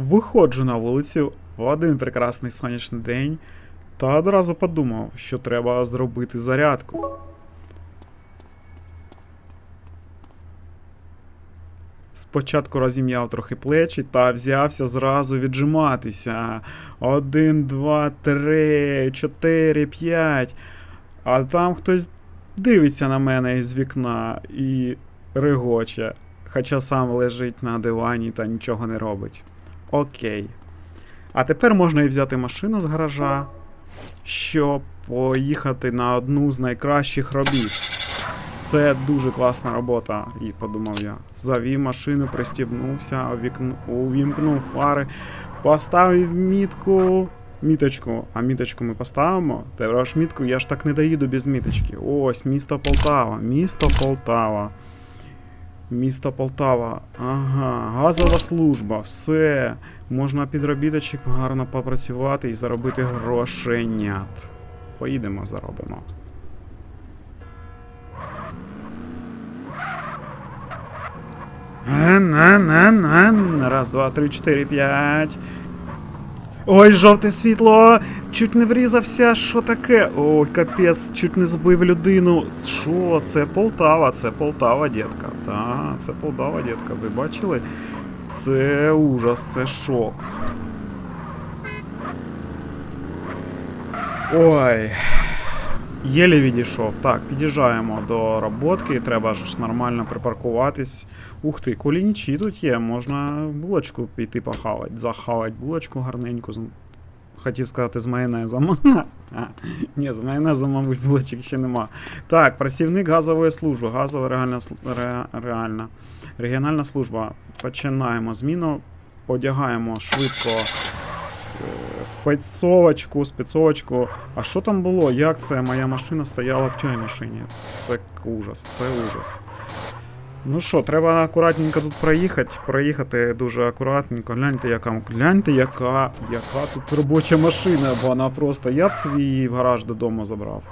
Виходжу на вулицю в один прекрасний сонячний день та одразу подумав, що треба зробити зарядку. Спочатку розім'яв трохи плечі та взявся зразу віджиматися. Один, два, три, чотири, п'ять. А там хтось дивиться на мене із вікна і регоче, хоча сам лежить на дивані та нічого не робить. Окей. А тепер можна і взяти машину з гаража, щоб поїхати на одну з найкращих робіт. Це дуже класна робота, і подумав я. Завів машину, пристібнувся, увімкнув фари, поставив мітку. Міточку, а міточку ми поставимо. Тепер ж мітку я ж так не доїду без міточки. Ось, місто Полтава. Місто Полтава. Місто Полтава. Ага, газова служба, все. Можна підробіточок гарно попрацювати і заробити грошенят. Поїдемо, заробимо. Раз, два, три, чотири, п'ять. Ой, жовте світло! Чуть не врізався, що таке? Ой, капець, чуть не збив людину. Що? Це Полтава, це Полтава, дітка. Та, це Полтава, дітка. Ви бачили? Це ужас, це шок. Ой. Єлі відійшов. Так, під'їжджаємо до роботки, треба ж нормально припаркуватись. Ух ти, кулінічі тут є, можна булочку піти похавати, захавати булочку гарненьку. Хотів сказати з майонезом. Ні, з майонезом, мабуть, булочок ще нема. Так, працівник газової служби, газова реальна, ре, реальна. регіональна служба. Починаємо зміну, одягаємо швидко спецовочку, спецовочку. А що там було? Як це моя машина стояла в тій машині? Це ужас, це ужас. Ну що, треба акуратненько тут проїхати. Проїхати дуже акуратненько. Гляньте, яка гляньте, яка, яка тут робоча машина, бо вона просто. Я б собі її в гараж додому забрав.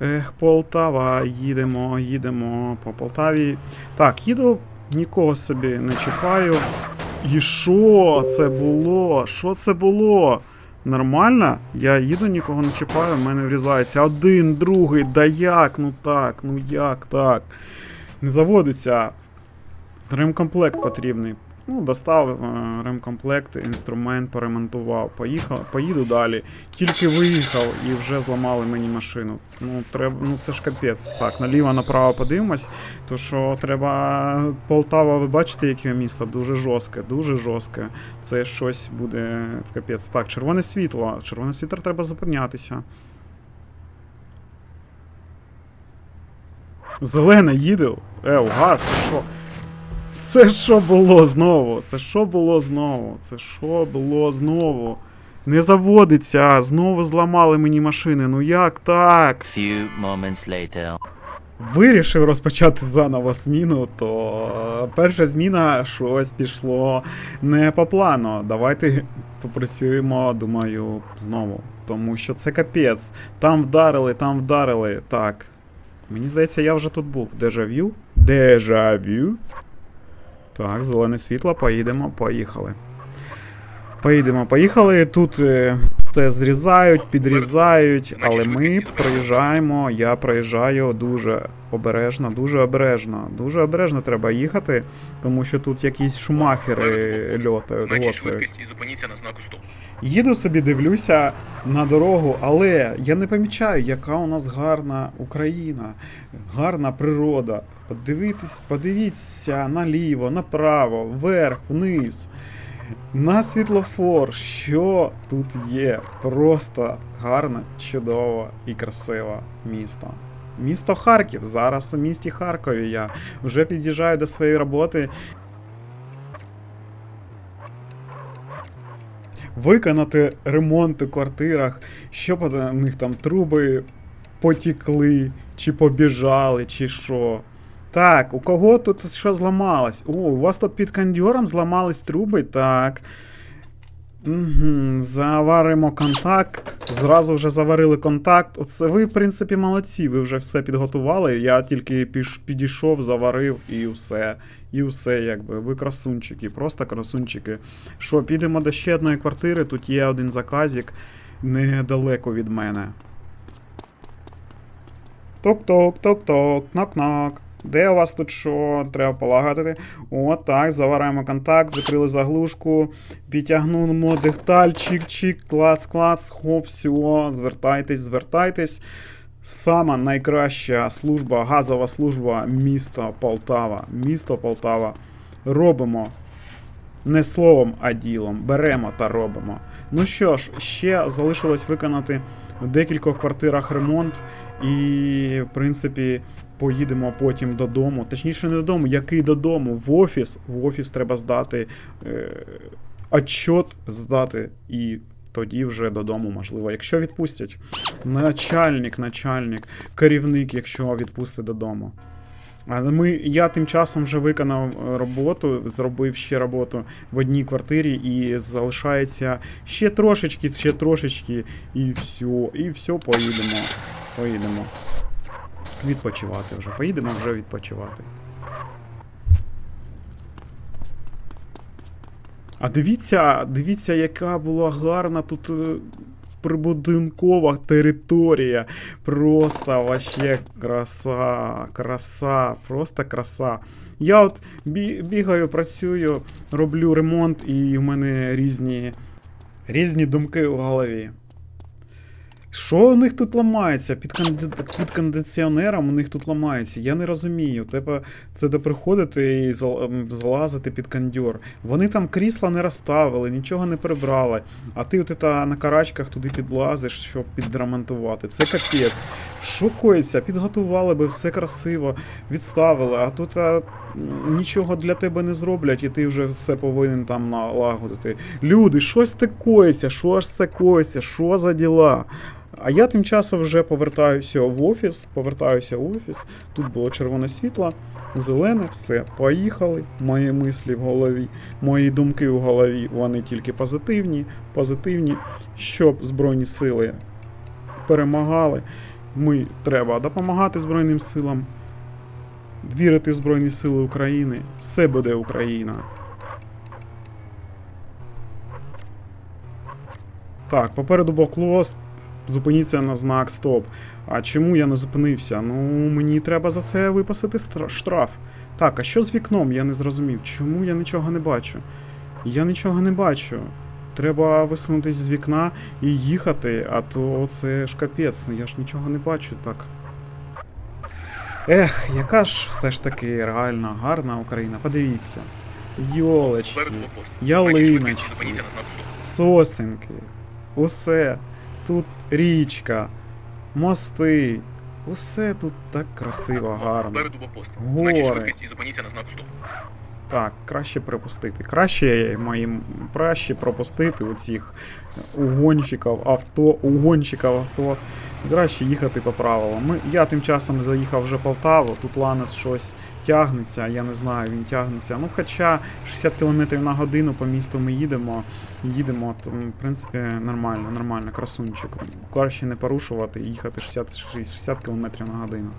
Ех, Полтава, їдемо, їдемо по Полтаві. Так, їду, нікого собі не чіпаю. І що це було? Що це було? Нормально? Я їду, нікого не чіпаю, в мене врізається один, другий, да як? Ну так, ну як так? Не заводиться. Ремкомплект потрібний. Ну, достав е, ремкомплект, інструмент поремонтував. Поїхав, поїду далі. Тільки виїхав і вже зламали мені машину. Ну, треба, ну це ж капець. Так, наліво направо подивимось. То що треба. Полтава, ви бачите, яке місто? Дуже жорстке, дуже жорстке. Це щось буде капець. Так, червоне світло. Червоне світло треба зупинятися. Зелене їде. Еу, газ, ти що? Це що було знову? Це що було знову? Це що було знову? Не заводиться, знову зламали мені машини. Ну як так? Few moments later. Вирішив розпочати заново зміну, то перша зміна щось пішло не по плану. Давайте попрацюємо, думаю, знову. Тому що це капець. Там вдарили, там вдарили. Так. Мені здається, я вже тут був. Дежавю? Дежавю. Так, зелене світло, поїдемо, поїхали. Поїдемо, поїхали. Тут е, це зрізають, підрізають, але ми проїжджаємо. Я проїжджаю дуже обережно, дуже обережно. Дуже обережно треба їхати, тому що тут якісь шумахери льотають, і зупиніться на знаку стоп. Їду собі, дивлюся на дорогу, але я не помічаю, яка у нас гарна Україна, гарна природа. Подивитись, подивіться наліво, направо, вверх, вниз. На світлофор, що тут є? Просто гарне, чудове і красиве місто. Місто Харків. Зараз у місті Харкові я вже під'їжджаю до своєї роботи. Виконати ремонт у квартирах, щоб у них там труби потікли, чи побіжали, чи що. Так, у кого тут що зламалось? О, у вас тут під кондьором зламались труби, так. Угу, заваримо контакт. Зразу вже заварили контакт. Оце ви, в принципі, молодці. Ви вже все підготували. Я тільки піш, підійшов, заварив і все. І все, якби. Ви красунчики, просто красунчики. Що, підемо до ще одної квартири. Тут є один заказик недалеко від мене. Ток-ток, ток-ток, нок-нок. Де у вас тут що? Треба полагодити. О, так, завараємо контакт, закрили заглушку, підтягнуємо дихталь, чик-чик, клац, клац, хоп, все, звертайтесь, звертайтесь. Сама найкраща служба, газова служба міста Полтава. Місто Полтава. Робимо не словом, а ділом. Беремо та робимо. Ну що ж, ще залишилось виконати в декількох квартирах ремонт, і, в принципі, поїдемо потім додому. Точніше, не додому, який додому? В офіс. В офіс треба здати е, отчет здати і. Тоді вже додому, можливо, якщо відпустять. Начальник, начальник, керівник, якщо відпустить додому. Але ми, я тим часом вже виконав е, роботу, зробив ще роботу в одній квартирі, і залишається ще трошечки, ще трошечки, і все, і все, поїдемо. Поїдемо. Відпочивати вже. Поїдемо вже відпочивати. А дивіться, дивіться, яка була гарна тут е, прибудинкова територія. Просто вообще краса, краса, просто краса. Я от бі- бігаю, працюю, роблю ремонт, і в мене різні, різні думки в голові. Що у них тут ламається? Під, конди- під кондиціонером у них тут ламається. Я не розумію. Треба, треба приходити і зал- залазити під кондьор. Вони там крісла не розставили, нічого не прибрали. А ти от это на карачках туди підлазиш, щоб підремонтувати. Це капець. Що коїться? Підготували би, все красиво, відставили, а тут а, нічого для тебе не зроблять, і ти вже все повинен там налагодити. Люди, щось це коїться, що ж це коїться, що за діла? А я тим часом вже повертаюся в офіс, повертаюся в офіс. Тут було червоне світло, зелене, все, поїхали. Мої мислі в голові, мої думки в голові, вони тільки позитивні, позитивні, щоб Збройні сили перемагали. Ми треба допомагати Збройним силам, вірити в Збройні Сили України. Все буде Україна. Так, попереду блокпост. Зупиніться на знак стоп. А чому я не зупинився? Ну, мені треба за це виписати штраф. Так, а що з вікном? Я не зрозумів. Чому я нічого не бачу? Я нічого не бачу. Треба висунутись з вікна і їхати, а то це ж капець, я ж нічого не бачу так. Ех, яка ж все ж таки реально гарна Україна, подивіться. Йолочки, ялиночки, сосенки, усе. Тут річка, мости. Усе тут так красиво, гарно. Гори. Зменшіть швидкість і зупиніться на знаку стоп. Так, краще припустити. Краще моїм краще пропустити оцих угонщиків авто, угонщиків авто. Краще їхати по правилам. Ми, я тим часом заїхав вже Полтаву, тут Ланос щось тягнеться, я не знаю, він тягнеться. Ну, хоча 60 км на годину по місту ми їдемо, їдемо, то, в принципі, нормально, нормально, красунчик. Краще не порушувати і їхати 60, 60 км на годину.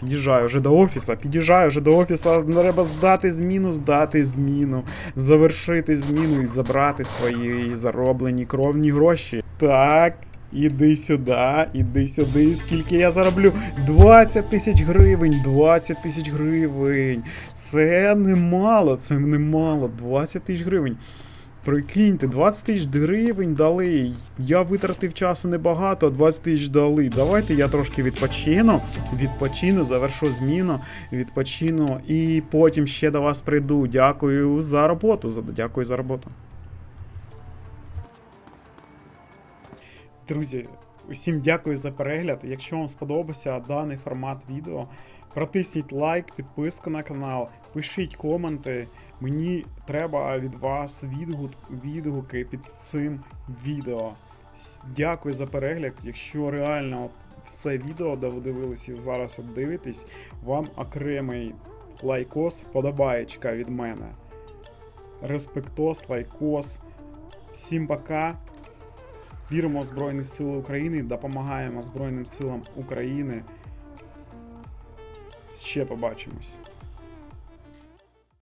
Під'їжджаю вже до офіса, під'їжджаю вже до офіса. Треба здати зміну, здати зміну, завершити зміну і забрати свої зароблені кровні гроші. Так, іди сюди, іди сюди. Скільки я зароблю? 20 тисяч гривень, 20 тисяч гривень. Це немало, це немало. 20 тисяч гривень. Прикиньте, 20 тисяч гривень дали. Я витратив часу небагато, а 20 тисяч дали. Давайте я трошки відпочину. Відпочину, завершу зміну, відпочину і потім ще до вас прийду. Дякую за роботу. Дякую за роботу. Друзі, усім дякую за перегляд. Якщо вам сподобався даний формат відео, протисніть лайк, підписку на канал, пишіть коменти. Мені треба від вас відгук, відгуки під цим відео. Дякую за перегляд. Якщо реально все відео, де ви дивились і зараз от дивитесь, вам окремий лайкос, вподобаєчка від мене. Респектос, лайкос. Всім пока. Віримо в Збройні Сили України, допомагаємо Збройним силам України. Ще побачимось.